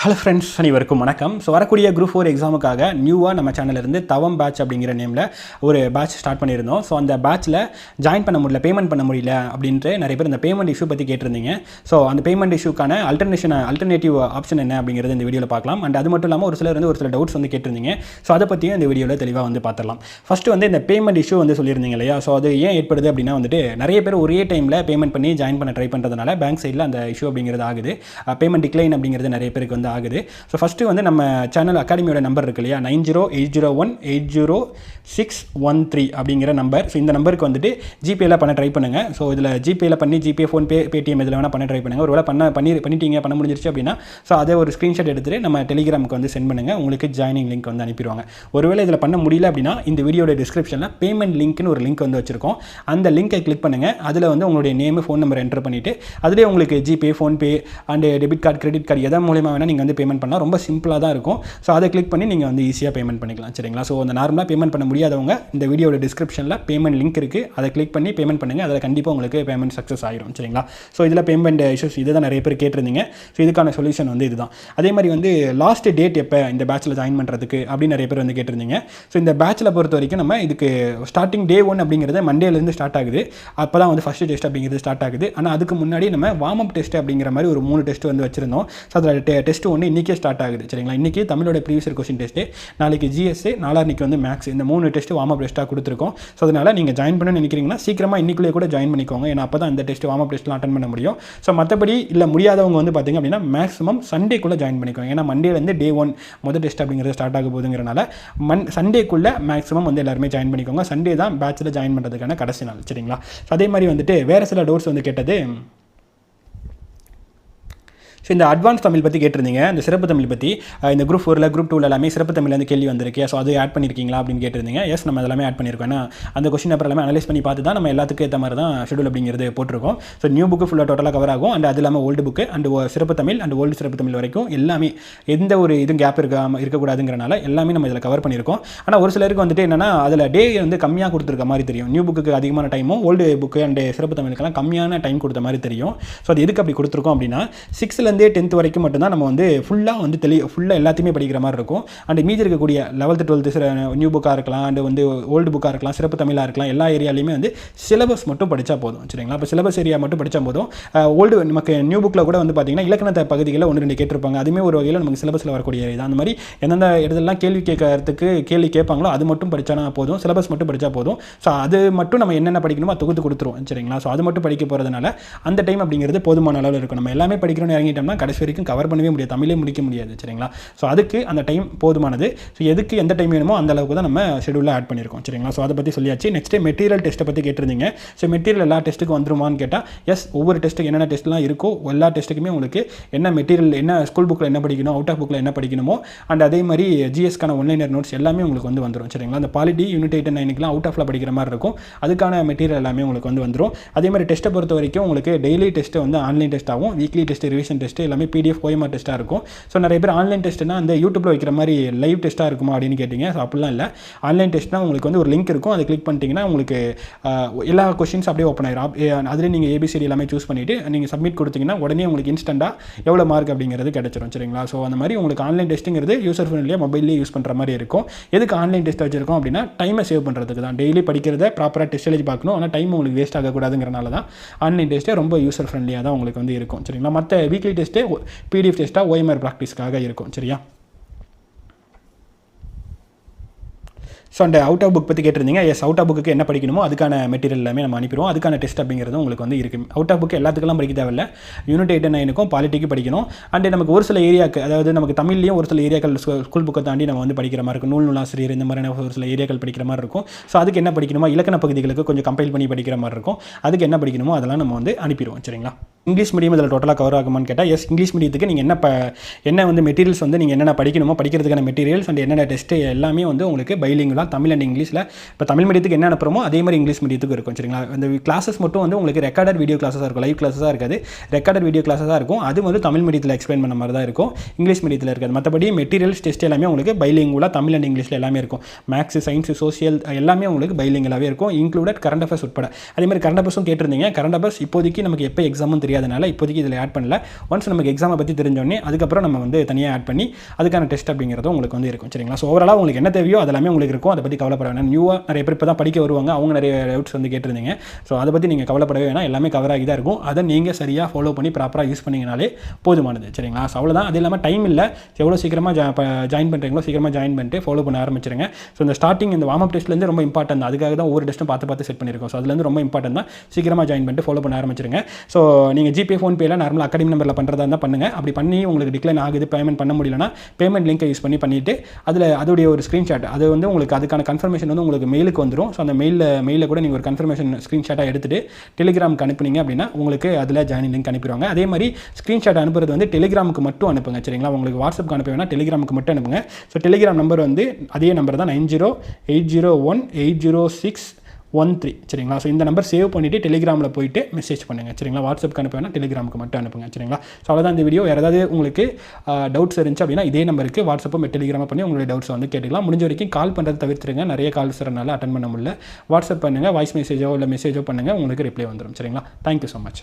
Hello friends அனைவருக்கும் வணக்கம். So வரக்கூடிய குரூப் ஃபோர் எக்ஸாமுக்காக நியூவாக நம்ம சேனலிருந்து தவம் பேட்ச் அப்படிங்கிற நேமில் ஒரு பேட்ச் ஸ்டார்ட் பண்ணியிருந்தோம். ஸோ அந்த பேட்ச்சில் ஜாயின் பண்ண முடியல பேமெண்ட் பண்ண முடியல அப்படின்ட்டு நிறைய பேர் இந்த பேமெண்ட் இஷ்யூ பற்றி கேட்டிருந்தீங்க. ஸோ அந்த பேமெண்ட் இஷ்யூக்கான அல்டர்னேஷன் அல்டர்னேட்டிவ் ஆப்ஷன் என்ன அப்படிங்கிறது இந்த வீடியோவில் பார்க்கலாம். அண்ட் அது மட்டும் இல்லாமல் ஒரு சிலர் வந்து ஒரு சில டவுட்ஸ் வந்து கேட்டிருந்தீங்க. ஸோ அதை பற்றியும் இந்த வீடியோவில் தெளிவாக வந்து பார்த்துடலாம். ஃபஸ்ட்டு வந்து இந்த பேமெண்ட் இஷ்யூ வந்து சொல்லியிருந்தீங்க இல்லையா? ஸோ அது ஏன் ஏற்படுது அப்படின்னா வந்துட்டு நிறைய பேர் ஒரே டைமில் பேமெண்ட் பண்ணி ஜாயின் பண்ண ட்ரை பண்ணுறதுனால பேங்க் சைடில் அந்த இஷ்யூ அப்படிங்கிறது ஆகுது. பேமெண்ட் டிக்ளைன் அப்படிங்கிறது நிறைய பேருக்கு வந்து ஆகுது. ஸோ ஃபஸ்ட்டு வந்து நம்ம சேனல் அகாடமியோட நம்பர் இருக்கு இல்லையா? Nine zero eight zero one eight zero six one three அப்படிங்கிற நம்பர் ஸோ இந்த நம்பருக்கு வந்துட்டு ஜிபேல பண்ண ட்ரை பண்ணுங்கள் ஸோ இதில் ஜிபேல பண்ணி ஜிபே ஃபோன்பே பேடிஎம் இதில் வேணால் பண்ண ட்ரை பண்ணுங்கள் ஒருவேளை பண்ண பண்ணி பண்ணிட்டீங்க பண்ண முடிஞ்சிருச்சு அப்படின்னா ஸோ அதை ஒரு ஸ்க்ரீன்ஷாட் எடுத்துகிட்டு நம்ம டெலிகிராமுக்கு வந்து சென்ட் பண்ணுங்கள் உங்களுக்கு ஜாயினிங் லிங்க் வந்து அனுப்பிடுவாங்க. ஒருவேளை இதில் பண்ண முடியல அப்படின்னா இந்த வீடியோட டிஸ்கிரிப்ஷனில் பேமெண்ட் லிங்க்னு ஒரு லிங்க் வந்து வச்சிருக்கோம். அந்த லிங்கை கிளிக் பண்ணுங்கள் அதில் வந்து உங்களுடைய நேமு ஃபோன் நம்பர் என்டர் பண்ணிவிட்டு அதிலே உங்களுக்கு GPay PhonePe and debit card credit card எதன் மூலியமாக வேணால் நீங்கள் வந்து பேமெண்ட் பண்ணலாம் ரொம்ப சிம்பிளாக தான் இருக்கும். ஸோ அதை கிளிக் பண்ணி நீங்கள் வந்து ஈஸியாக பேமெண்ட் பண்ணிக்கலாம். சரிங்களா? ஸோ அந்த நார்மலாக பேமெண்ட் பண்ண முடியாதவங்க இந்த வீடியோட டிஸ்கிரிப்ஷனில் பேமெண்ட் லிங்க் இருக்குது அதை கிளிக் பண்ணி பேமெண்ட் பண்ணுங்கள் அதில் கண்டிப்பாக உங்களுக்கு பேமெண்ட் சக்ஸஸ் ஆகிடும் சரிங்களா? ஸோ இதில் பேமெண்ட் இஷ்யூஸ் இதை தான் நிறைய பேர் கேட்டிருந்தீங்க. ஸோ இதுக்கான சொல்யூஷன் வந்து இதுதான். அதே மாதிரி வந்து லாஸ்ட் டேட் எப்போ இந்த பேட்சில் ஜாயின் பண்ணுறதுக்கு அப்படின்னு நிறைய பேர் வந்து கேட்டிருந்தீங்க. ஸோ இந்த பேட்சில் பொறுத்த வரைக்கும் நம்ம இதுக்கு ஸ்டார்டிங் டே ஒன் அப்படிங்கிறது மண்டேலேருந்து ஸ்டார்ட் ஆகுது. அப்போ தான் வந்து ஃபஸ்ட்டு டெஸ்ட் அப்படிங்கிறது ஸ்டார்ட் ஆகுது. ஆனால் அதுக்கு முன்னாடி நம்ம வார்ம் அப் டெஸ்ட் அப்படிங்கிற மாதிரி ஒரு மூணு டெஸ்ட் வந்து வச்சிருந்தோம். ஸோ அதில் டெஸ்ட் ஒன்று இன்றைக்கே ஸ்டார்ட் ஆகுது சரிங்களா? இன்றைக்கி தமிழோட ப்ரீவியஸ் கொஸ்டின் டெஸ்ட்டு நாளைக்கு ஜிஎஸ்ஏ நாளான்னைக்கு வந்து மேக்ஸ் இந்த மூணு டெஸ்ட்டு வார்ம் அப் டெஸ்ட்டாக கொடுத்துருக்கோம். ஸோ அதனால் நீங்கள் ஜாயின் பண்ண நினைக்கிறீங்கன்னா சீக்கிரமாக இன்றைக்குள்ளே கூட ஜாயின் பண்ணிக்கோங்க. ஏன்னா அப்போ தான் இந்த டெஸ்ட் வார்ம் அப் டெஸ்ட்லாம் அட்டன் பண்ண முடியும். ஸோ மற்றபடி இல்லை முடியாதவங்க வந்து பார்த்திங்க அப்படின்னா மேக்ஸிமம் சண்டேக்குள்ளே ஜாயின் பண்ணிக்கோங்க. ஏன்னா மண்டேலேருந்து டே ஒன் முதல் டெஸ்ட் அப்படிங்கிறது ஸ்டார்ட் ஆக போதுங்கிறனால மண் சண்டேக்குள்ளே மேக்ஸிமம் வந்து எல்லாருமே ஜாயின் பண்ணிக்கோங்க. சண்டே தான் பேட்சில் ஜாயின் பண்ணுறதுக்கான கடைசி நாள் சரிங்களா? ஸோ அதே மாதிரி வந்துட்டு வேறு சில டோர்ஸ் வந்து கேட்டது ஸோ இந்த அட்வான்ஸ் தமிழ் பற்றி கேட்டிருந்தீங்க. இந்த சிறப்பு தமிழ் பற்றி இந்த குரூப் ஃபோரில் குரூப் டூவில் எல்லாமே சிறப்பு தமிழ் வந்து கேள்வி வந்திருக்கு. ஸோ அது ஆட் பண்ணியிருக்கீங்களா அப்படின்னு கேட்டிருந்தீங்க. எஸ் நம்ம எல்லாமே ஆட் பண்ணியிருக்கோம் ஏன்னா அந்த கொஸ்டின் அப்புறம் எல்லாமே அனலைஸ் பண்ணி பார்த்து தான் நம்ம எல்லாத்துக்கும் ஏற்ற மாதிரி தான் ஷெடியூல் அப்படிங்கிறது போட்டிருக்கோம். ஸோ நியூ புக்கு ஃபுல்லாக டோட்டலாக கவர் ஆகும். அண்ட் அது இல்லாமல் ஓல்டு புக்கு அண்ட் சிறப்பு தமிழ் அண்ட் ஓல்டு சிறப்பு தமிழ் வரைக்கும் எல்லாமே எந்த ஒரு இதுவும் கேப் இருக்காம இருக்கக்கூடாதுங்கிறனால எல்லாமே நம்ம இதில் கவர் பண்ணியிருக்கோம் ஆனால் ஒரு சிலருக்கு வந்துட்டு என்னன்னா அதில் டே வந்து கம்மியாக கொடுத்துருக்க மாதிரி தெரியும். நியூ புக்கு அதிகமான டைமும் ஓல்டு புக்கு அண்ட் சிறப்பு தமிழுக்கெல்லாம் கம்மியான டைம் கொடுத்த மாதிரி தெரியும். ஸோ அது எதுக்கு அப்படி கொடுத்துருக்கோம் அப்படின்னா சிக்ஸ்த்லேருந்தே டென்த் வரைக்கும் மட்டும்தான் நம்ம வந்து ஃபுல்லாக வந்து தெளி ஃபுல்லாக எல்லாத்தையுமே படிக்கிற மாதிரி இருக்கும். அண்ட் மீதி இருக்கக்கூடிய லெவல்த்து டுவெல்த்து நியூ புக்காக இருக்கலாம் அண்ட் வந்து ஓல்டு புக்காக இருக்கலாம் சிறப்பு தமிழாக இருக்கலாம் எல்லா ஏரியாலையுமே வந்து சிலபஸ் மட்டும் படித்தா போதும் சரிங்களா? இப்போ சிலபஸ் ஏரியா மட்டும் படித்தா போதும். ஓல்டு நமக்கு நியூ புக்கில் கூட வந்து பார்த்தீங்கன்னா இலக்கணத்தை பகுதிகளில் ஒன்று ரெண்டு கேட்டிருப்பாங்க. அதுவுமே ஒரு வகையில் நமக்கு சிலபஸில் வரக்கூடிய ஏரியா அந்த மாதிரி எந்தெந்த இடத்துலலாம் கேள்வி கேட்கறதுக்கு கேள்வி கேட்பாங்களோ அது மட்டும் படித்தானா போதும். சிலபஸ் மட்டும் படித்தா போதும். ஸோ அது மட்டும் நம்ம என்னென்ன படிக்கணுமோ தொகுத்து கொடுத்துருவோம் சரிங்களா? ஸோ அது மட்டும் படிக்க போகிறதுனால அந்த டைம் அப்படிங்கிறது போதுமான அளவில் இருக்கும் நம்ம எல்லாமே படிக்கிறோம்னு இறங்கிட்டோம்னா கடைசி வரைக்கும் கவர் பண்ணவே முடியாது. தமிழே முடிக்க முடியாது சரிங்களா? ஸோ அதுக்கு அந்த டைம் போதுமானது. ஸோ எதுக்கு எந்த டைம் வேணுமோ அந்த அளவுக்கு தான் நம்ம ஷெடியூலில் ஆட் பண்ணியிருக்கோம் சரிங்களா? ஸோ அதை பற்றி சொல்லியாச்சு. நெக்ஸ்ட்டு மெட்டீரியல் டெஸ்ட்டை பற்றி கேட்டிருந்தீங்க. ஸோ மெட்டீரியல் எல்லா டெஸ்ட்டுக்கு வந்துருமான்னு கேட்டால் எஸ் ஒவ்வொரு டெஸ்ட்டுக்கு என்னென்ன டெஸ்ட்லாம் இருக்கோ எல்லா டெஸ்ட்டுக்குமே உங்களுக்கு என்ன மெட்டீரியல் என்ன ஸ்கூல் புக்கில் என்ன படிக்கணும் அவுட் ஆஃப் புக்கில் என்ன படிக்கணுமோ அண்ட் அதே மாதிரி ஜிஎஸ்க்கான ஒன்லைனர் நோட்ஸ் எல்லாமே உங்களுக்கு வந்து வந்துடும் சரிங்களா? அந்த பாலிட்டி யூனிட் எயிட் நைனுக்குலாம் அவுட் ஆஃபில் படிக்கிற மாதிரி இருக்கும். அதுக்கான மெட்டீரியல் எல்லாமே உங்களுக்கு வந்து வந்துடும் அதே மாதிரி டெஸ்ட்டை பொறுத்த வரைக்கும் உங்களுக்கு டெய்லி டெஸ்ட்டு வந்து ஆன்லைன் டெஸ்ட்டாகவும் வீக்லி டெஸ்ட் ரிவிஷன் டெஸ்ட் எல்லாமே பிடிஎஃப் ஓஎம்ஆர் டெஸ்ட்டாக இருக்கும். ஸோ நிறைய பேர் ஆன்லைன் டெஸ்ட்னா அந்த யூடியூப்பில் வைக்கிற மாதிரி லைவ் டெஸ்ட்டாக இருக்குமா அப்படின்னு கேட்டிங்க. ஸோ அப்படிலாம் இல்லை. ஆன்லைன் டெஸ்ட்னா உங்களுக்கு வந்து ஒரு லிங்க் இருக்கும். அதை கிளிக் பண்ணிட்டீங்கன்னா உங்களுக்கு எல்லா கொஷின்ஸ் அப்படியே ஓப்பன் ஆயிரும். அதில் நீங்கள் ஏபிசிடி எல்லாமே சூஸ் பண்ணிவிட்டு நீங்கள் சப்மிட் கொடுத்தீங்கன்னா உடனே உங்களுக்கு இன்ஸ்டண்ட்டாக எவ்வளோ மார்க் அப்படிங்கிறது கிடச்சிரும். சரிங்களா? ஸோ அந்த மாதிரி உங்களுக்கு ஆன்லைன் டெஸ்ட்டுங்கிறது யூசர் ஃப்ரெண்ட்லியாக மொபைல்லேயே யூஸ் பண்ணுற மாதிரி இருக்கும். எதுக்கு ஆன்லைன் டெஸ்ட் வச்சிருக்கோம் அப்படின்னா டைமை சேவ் பண்ணுறதுக்கு தான். டெய்லி படிக்கிறத ப்ராப்பராக டெஸ்ட் எழுதி பார்க்கணும். ஆனால் டைம் உங்களுக்கு வேஸ்ட் ஆகக்கூடாதுங்கிறனால தான் ஆன்லைன் டெஸ்ட்டே ரொம்ப யூசர் ஃப்ரெண்ட்லியாக தான் உங்களுக்கு வந்து இருக்கும். சரிங்களா? மற்ற வீக்லி டெஸ்ட்டே பிடிஎஃப் டெஸ்ட்டாக ஓஎம்ஆர் ப்ராக்டிஸ்க்காக இருக்கும் சரியா? ஸோ அந்த அவுட் ஆஃப் புக் பற்றி கேட்டிருந்தீங்க. எஸ் அவுட் ஆஃப் புக்கு என்ன படிக்கணுமோ அதுக்கான மெட்டீரியல் எல்லாமே நம்ம அனுப்பிடுவோம். அதுக்கான டெஸ்ட் அப்படிங்கிறது உங்களுக்கு வந்து இருக்குது அவுட் ஆஃப் புக் எல்லாத்துக்கெல்லாம் படிக்க தேவையில்ல. யூனிட் எயிட் நைனுக்கும் பாலிட்டிக்கு படிக்கணும். அண்ட் நமக்கு ஒரு சில ஏரியாக்கு அதாவது நமக்கு தமிழ்லையும் ஒரு சில ஏரியாக்கள் ஸ்கூல் புக்கை தாண்டி நம்ம வந்து படிக்கிற மாதிரி இருக்கும். நூல் நூலாசிரியர் இந்த மாதிரியான ஒரு சில ஏரியாக்கள் படிக்கிற மாதிரி இருக்கும். ஸோ அதுக்கு என்ன படிக்கணுமோ இலக்கண பகுதிகளுக்கு கொஞ்சம் கம்பைல் பண்ணி படிக்கிற மாதிரி இருக்கும். அதுக்கு என்ன படிக்கணுமோ அதெல்லாம் நம்ம வந்து அனுப்பிடுவோம். சரிங்களா? இங்கிலீஷ் மீடியம் இதில் டோட்டலாக கவர் ஆகுமான்னு கேட்டால் எஸ் இங்கிலீஷ் மீடியத்துக்கு நீங்கள் என்ன ப என்ன வந்து மெட்டீரியல்ஸ் வந்து நீங்கள் என்னென்ன படிக்கணுமோ படிக்கிறதுக்கான மெட்டீரியல்ஸ் அண்ட் என்னென்ன டெஸ்ட்டு எல்லாமே வந்து உங்களுக்கு பைலிங்குலாம் தமிழ் அண்ட் இங்கிலீஷில் இப்போ தமிழ் மீடியத்துக்கு என்ன அனுப்புறமோ அதே மாதிரி இங்கிலீஷ் மீடியத்துக்கு இருக்கும் சரிங்களா? இந்த கிளாஸஸ் மட்டும் வந்து உங்களுக்கு ரெக்கார்டட் வீடியோ கிளாஸஸாக இருக்கும் லைவ் கிளாஸஸாக இருக்காது. ரெக்கார்டட் வீடியோ கிளாஸஸாக இருக்கும். அது வந்து தமிழ் மீடியத்தில் எக்ஸ்பிளைன் பண்ண மாதிரி தான் இருக்கும் இங்கிலீஷ் மீடியத்தில் இருக்காது. மற்றபடி மெட்டீரியல்ஸ் டெஸ்ட் எல்லாமே உங்களுக்கு பைலிங்குலாக தமிழ் அண்ட் இங்கிலீஷில் எல்லாமே இருக்கும். மேக்ஸ் சயின்ஸ் சோசியல் எல்லாமே உங்களுக்கு பைலிங்கலாகவே இருக்கும் இன்க்ளூடட் கரண்ட் அஃபேர்ஸ் உட்பட. அதே மாதிரி கரண்ட் அஃபேர்ஸும் கேட்டிருந்தீங்க. கரண்ட் அஃபேர்ஸ் இப்போதைக்கு நமக்கு எப்போ எக்ஸாமும் தெரியாதனால இப்போதைக்கு இதில் ஆட் பண்ணல. ஒன்ஸ் நமக்கு எக்ஸாமை பற்றி தெரிஞ்சோடனே அதுக்கப்புறம் நம்ம வந்து தனியாக ஆட் பண்ணி அதுக்கான டெஸ்ட் அப்படிங்கிறதும் உங்களுக்கு வந்து இருக்கும் சரிங்களா? ஸோ ஓவராலாக உங்களுக்கு என்ன தேவையோ அதெல்லாமே உங்களுக்கு இருக்கும். அதை பற்றி கவலைப்பட வேணாம். நியூவாக நிறைய பேர் இப்போ தான் படிக்க வருவாங்க. அவங்க நிறைய டவுட்ஸ் வந்து கேட்டிருந்தீங்க. ஸோ அதை பற்றி நீங்கள் கவலைப்படவே வேணாம். எல்லாமே கவர் ஆகி தான் இருக்கும். அதை நீங்கள் சரியாக ஃபாலோ பண்ணி ப்ராப்பராக யூஸ் பண்ணிங்கனாலே போதுமானது. சரிங்களா? ஸோ அவ்வளோதான் அது இல்லாமல் டைம் இல்லை. எவ்வளோ சீக்கிரமாக ஜாயின் பண்ணுறீங்களோ சீக்கிரமாக ஜாயின் பண்ணிட்டு ஃபாலோ பண்ண ஆரம்பிச்சிருங்க. ஸோ இந்த ஸ்டார்டிங் இந்த வார்ம் அப் டெஸ்ட்லேருந்து ரொம்ப இம்பார்ட்டன் தான். அதுக்காக தான் ஒவ்வொரு டெஸ்ட்டும் பார்த்து பார்த்து செட் பண்ணியிருக்கோம். ஸோ அதுலேருந்து ரொம்ப இம்பார்ட்டன் தான். சீக்கிரமாக ஜாயின் பண்ணிட்டு ஃபாலோ பண்ண ஆரம்பிச்சிருங்க. ஸோ நீங்கள் ஜிபே ஃபோன்பேல நார்மல் அகாடமி நம்பரில் பண்ணுறதா இருந்தால் பண்ணுங்கள் அப்படி பண்ணி உங்களுக்கு டிக்ளைன் ஆகுது பேமெண்ட் பண்ண முடியலனா பேமெண்ட் லிங்க்கை யூஸ் பண்ணி பண்ணிவிட்டு அதில் அதோடைய ஒரு ஸ்க்ரீன்ஷாட் அது வந்து உங்களுக்கு அதுக்கான கன்ஃபர்மேஷன் வந்து உங்களுக்கு மெயிலுக்கு வந்துடும் ஸோ அந்த மெயிலில் மெயிலில் கூட நீங்கள் ஒரு கன்ஃபர்மேஷன் ஸ்க்ரீன்ஷாட்டாக எடுத்துகிட்டு டெலிகிராமுக்கு அனுப்புனீங்க அப்படின்னா உங்களுக்கு அதில் ஜாயின் லிங்க் அனுப்பிடுவாங்க. அதே மாதிரி ஸ்க்ரீன்ஷாட் அனுப்புறது வந்து டெலிகிராமுக்கு மட்டும் அனுப்புங்க சரிங்களா? உங்களுக்கு வாட்ஸ்அப்புக்கு அனுப்ப வேணால் டெலிகிராமுக்கு மட்டும் அனுப்புங்க. ஸோ டெலிகிராம் நம்பர் வந்து அதே நம்பர் தான் nine zero eight zero one eight zero six one three சரிங்களா? ஸோ இந்த நம்பர் சேவ் பண்ணிவிட்டு டெலிகிராமில் போயிட்டு மெசேஜ் பண்ணுங்கள் சரிங்களா? வாட்ஸ்அப்புக்கு அனுப்ப வேணால் டெலிகிராமுக்கு மட்டும் அனுப்புங்க. சரிங்களா? ஸோ அவ்வளோதான் இந்த வீடியோ வேறு ஏதாவது உங்களுக்கு டவுட்ஸ் இருந்துச்சு அப்படின்னா இதே நம்பருக்கு வாட்ஸ்அப்பும் டெலிகிராமை பண்ணி உங்களுடைய டவுட்ஸ் வந்து கேட்டுக்கலாம். முடிஞ்ச வரைக்கும் கால் பண்ணுறது தவிர்த்துருங்க. நிறைய கால்ஸ் வரனால அட்டன் பண்ண முடியல. வாட்ஸ்அப் பண்ணுங்கள் வாய்ஸ் மெசேஜோ இல்லை மெசேஜோ பண்ணுங்கள் உங்களுக்கு ரிப்ளை வந்துடும் சரிங்களா? Thank you so much